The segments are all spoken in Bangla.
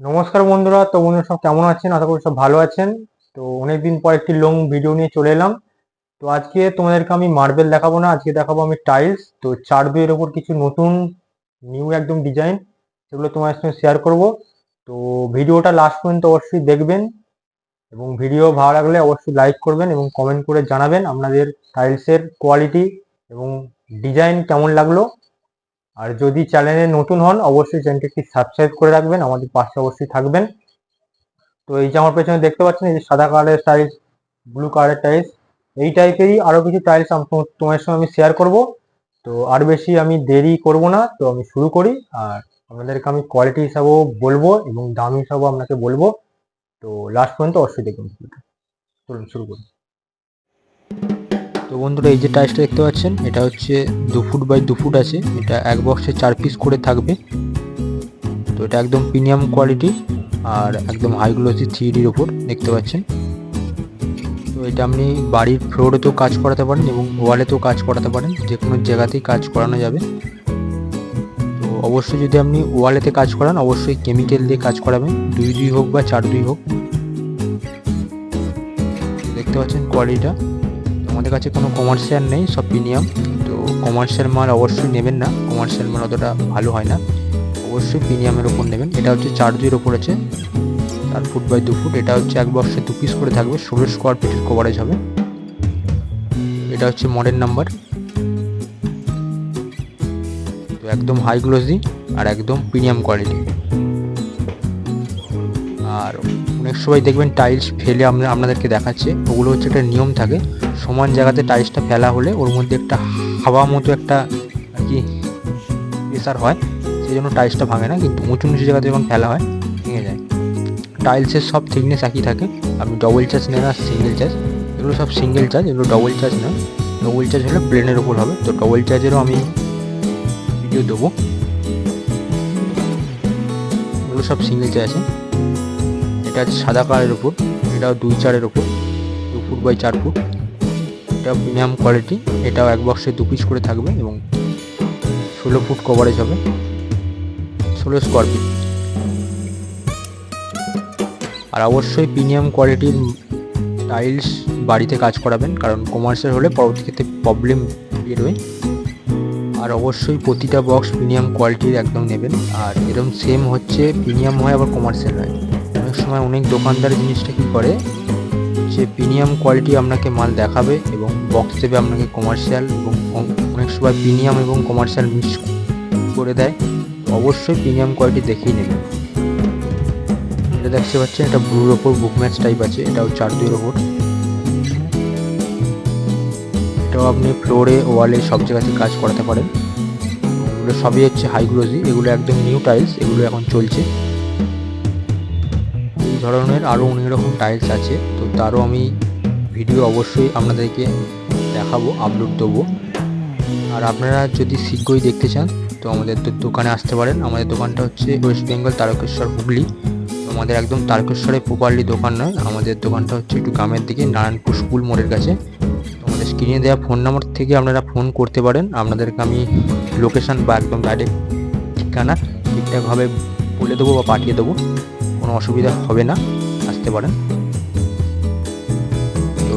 নমস্কার বন্ধুরা, তো বন্ধুরা সব কেমন আছেন? আশা করি সব ভালো আছেন। তো অনেকদিন পর একটি লং ভিডিও নিয়ে চলে এলাম। তো আজকে তোমাদেরকে আমি মার্বেল দেখাবো না, আজকে দেখাবো আমি টাইলস তো চার দুইয়ের ওপর কিছু নতুন নিউ একদম ডিজাইন সেগুলো তোমার সঙ্গে শেয়ার করব। তো ভিডিওটা লাস্ট পর্যন্ত অবশ্যই দেখবেন এবং ভিডিও ভালো লাগলে অবশ্যই লাইক করবেন এবং কমেন্ট করে জানাবেন আপনাদের টাইলসের কোয়ালিটি এবং ডিজাইন কেমন লাগল। আর যদি চ্যানেলে নতুন হন, অবশ্যই চ্যানেলটি সাবস্ক্রাইব করে রাখবেন, আমাদের পাশে অবশ্যই থাকবেন। তো এই যে আমার পেছনে দেখতে পাচ্ছেন, এই যে সাদা কালারের টাইলস ব্লু কালারের টাইলস এই টাইপেরই আরও কিছু টাইলস তোমার সঙ্গে আমি শেয়ার করব। তো আর বেশি আমি দেরি করব না, তো আমি শুরু করি, আর আপনাদেরকে আমি কোয়ালিটি হিসাবেও বলব এবং দাম হিসাবেও আপনাকে বলব। তো লাস্ট পর্যন্ত অবশ্যই দেখুন চলুন, শুরু করি। তো বন্ধুরা, এই যে টাইলসটা দেখতে পাচ্ছেন, এটা হচ্ছে দু ফুট বাই দু ফুট আছে। এটা এক বক্সে চার পিস করে থাকবে। তো এটা একদম প্রিমিয়াম কোয়ালিটি আর একদম হাই গ্লোসি থ্রি ডির ওপর, দেখতে পাচ্ছেন। তো এটা আপনি বাড়ির ফ্লোরেতেও কাজ করাতে পারেন এবং ওয়ালেতেও কাজ করাতে পারেন, যে কোনো জায়গাতেই কাজ করানো যাবে। তো অবশ্যই যদি আপনি ওয়ালেতে কাজ করান, অবশ্যই কেমিক্যাল দিয়ে কাজ করাবেন, দুই দুই হোক বা চার দুই হোক। দেখতে পাচ্ছেন কোয়ালিটিটা আমাদের কাছে কোনো কমার্শিয়াল নেই, সব প্রিমিয়াম তো কমার্শিয়াল মাল অবশ্যই নেবেন না। কমার্শিয়াল মাল অতটা ভালো হয় না। অবশ্যই প্রিমিয়ামের ওপর নেবেন। এটা হচ্ছে চার দুইয়ের ওপর আছে। চার ফুট বাই দু ফুট এটা হচ্ছে এক বক্সে দু পিস করে থাকবে। ষোলো স্কোয়ার ফিটের কভারেজ হবে। এটা হচ্ছে মডেল নাম্বার তো একদম হাই গ্লোসি আর একদম প্রিমিয়াম কোয়ালিটি আর অনেক সময় দেখবেন টাইলস ফেলে আমরা, আপনাদেরকে দেখাচ্ছে। ওগুলো হচ্ছে একটা নিয়ম থাকে। সমান জায়গাতে টাইলসটা ফেলা হলে ওর মধ্যে একটা হাওয়া মতো একটা আর কি প্রেসার হয়। সেই জন্য টাইলসটা ভাঙে না, কিন্তু উঁচু নিচু জায়গাতে যখন ফেলা হয়, ভেঙে যায়। টাইলসের সব থিকনেস একই থাকে। আপনি ডবল চার্জ নেন আর সিঙ্গেল চার্জ এগুলো সব সিঙ্গেল চার্জ এগুলো ডবল চার্জ না ডবল চার্জ হলে প্লেনের ওপর হবে। তো ডবল চার্জেরও আমি ভিডিও দেবো। এগুলো সব সিঙ্গেল চার্জ আছে। এটা আছে সাদা কালারের উপর, এটাও দুই চারের উপর, দু ফুট বাই চার ফুট। এটা প্রিমিয়াম কোয়ালিটি, এটাও এক বক্সে দু পিস করে থাকবে এবং ষোলো ফুট কভারেজ হবে, ষোলো স্কোয়ার ফিট আর অবশ্যই প্রিমিয়াম কোয়ালিটির টাইলস বাড়িতে কাজ করাবেন, কারণ কমার্শিয়াল হলে পরবর্তীতে প্রবলেম বেরোয় আর অবশ্যই প্রতিটা বক্স প্রিমিয়াম কোয়ালিটির একদম নেবেন, আর এরকম সেম হচ্ছে প্রিমিয়াম হয় আবার কমার্শিয়াল হয়। অনেক সময় অনেক দোকানদার জিনিসটা কী করে? যে প্রিমিয়াম কোয়ালিটি আপনাকে মাল দেখাবে এবং বক্স দেবে আপনাকে কমার্শিয়াল এবং অনেক সময় প্রিমিয়াম এবং কমার্শিয়াল মিক্স করে দেয়। অবশ্যই প্রিমিয়াম কোয়ালিটি দেখেই নেবেন এটা দেখতে পাচ্ছেন, এটা ব্লুর ওপর বুক ম্যাচ টাইপ আছে, এটাও চার দুইয়ের ওপর। এটাও আপনি ফ্লোরে ওয়ালে সব জায়গাতে কাজ করাতে পারেন। এগুলো সবই হচ্ছে হাই গ্লোজি এগুলো একদম নিউ টাইলস এগুলো এখন চলছে। ধরনের আরও অনেক রকম টাইলস আছে, তো তারও আমি ভিডিও অবশ্যই আপনাদেরকে দেখাবো আপলোড দেবো আর আপনারা যদি শীঘ্রই দেখতে চান, তো আমাদের তো দোকানে আসতে পারেন। আমাদের দোকানটা হচ্ছে ওয়েস্ট বেঙ্গল তারকেশ্বর হুগলি। আমাদের একদম তারকেশ্বরে প্রপারলি দোকান নয়, আমাদের দোকানটা হচ্ছে একটু গ্রামের দিকে, নারায়ণপুর স্কুল মোড়ের কাছে। আমাদের স্ক্রিনে দেওয়া ফোন নাম্বার থেকে আপনারা ফোন করতে পারেন। আপনাদেরকে আমি লোকেশান বা একদম ডাইরেক্ট ঠিকানা ঠিকঠাকভাবে বলে দেবো বা পাঠিয়ে দেবো। কোনো অসুবিধা হবে না, আসতে পারেন। তো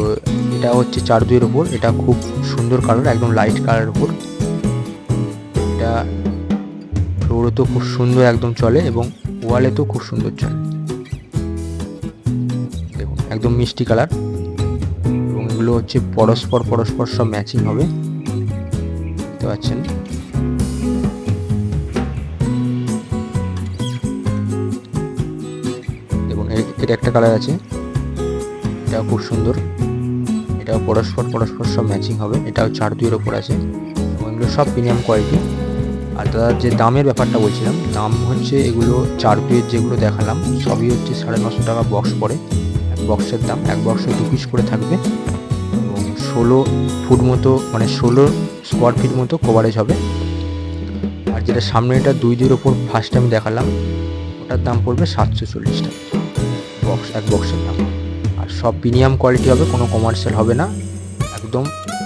এটা হচ্ছে চার দুইয়ের ওপর এটা খুব সুন্দর কালার, একদম লাইট কালারের ওপর এটা ফ্লোরও তো খুব সুন্দর একদম চলে এবং ওয়ালে তো খুব সুন্দর চলে। দেখুন, একদম মিষ্টি কালার। এবং এগুলো হচ্ছে পরস্পর পরস্পর সব ম্যাচিং হবে। দেখতে পাচ্ছেন? এটা একটা কালার আছে। এটাও খুব সুন্দর। এটাও পরস্পর পরস্পর সব ম্যাচিং হবে। এটাও চার দুইয়ের ওপর আছে। এগুলো সব প্রিমিয়াম কোয়ালিটি আর তার যে দামের ব্যাপারটা বলছিলাম, দাম হচ্ছে এগুলো চার দুইয়ের যেগুলো দেখালাম, সবই হচ্ছে সাড়ে নশো টাকা বক্স পড়ে। এক বক্সের দাম, এক বক্সে দু পিস করে থাকবে। এবং ষোলো ফুট মতো মানে ষোলো স্কোয়ার ফিট মতো কভারেজ হবে। আর যেটা সামনে এটা দুই দুইয়ের ওপর ফার্স্ট আমি দেখালাম, ওটার দাম পড়বে সাতশো চল্লিশ টাকা। বক্স এক বক্সের দাম। আর সব প্রিমিয়াম কোয়ালিটি হবে, কোনো কমার্শিয়াল হবে না। একদম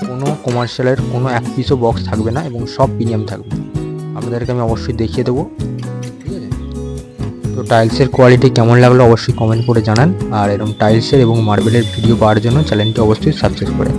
কোনো কমার্শিয়ালের কোনো এক পিসও বক্স থাকবে না এবং সব প্রিমিয়াম থাকবে। আপনাদেরকে আমি অবশ্যই দেখিয়ে দেবো। ঠিক আছে? তো টাইলসের কোয়ালিটি কেমন লাগল অবশ্যই কমেন্ট করে জানান। আর এরকম টাইলসের এবং মার্বেলের ভিডিও পাওয়ার জন্য চ্যানেলটি অবশ্যই সাবস্ক্রাইব করে